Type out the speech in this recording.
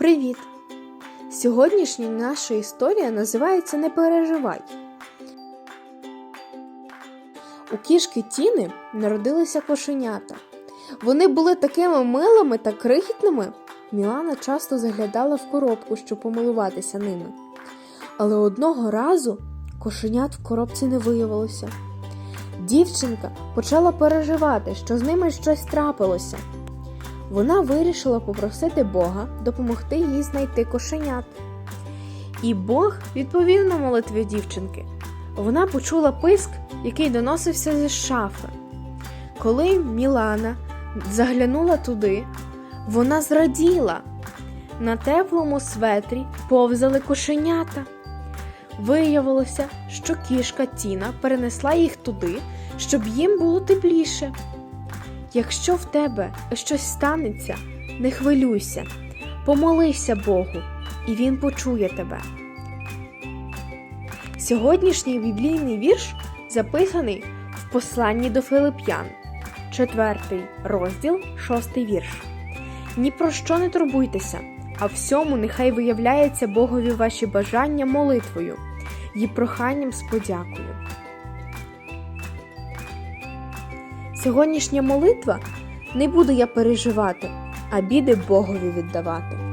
Привіт! Сьогоднішня наша історія називається Не переживай. У кішки Тіни народилися кошенята. Вони були такими милими та крихітними. Мілана часто заглядала в коробку, щоб помилуватися ними. Але одного разу кошенят в коробці не виявилося. Дівчинка почала переживати, що з ними щось трапилося. Вона вирішила попросити Бога допомогти їй знайти кошенят. І Бог відповів на молитві дівчинки. Вона почула писк, який доносився зі шафи. Коли Мілана заглянула туди, вона зраділа. На теплому светрі повзали кошенята. Виявилося, що кішка Тіна перенесла їх туди, щоб їм було тепліше. Якщо в тебе щось станеться, не хвилюйся, помолися Богу, і Він почує тебе. Сьогоднішній біблійний вірш записаний в посланні до Филип'ян, 4 розділ, 6 вірш. Ні про що не турбуйтеся, а всьому нехай виявляється Богові ваші бажання молитвою і проханням з подякою. Сьогоднішня молитва не буду я переживати, а біди Богові віддавати.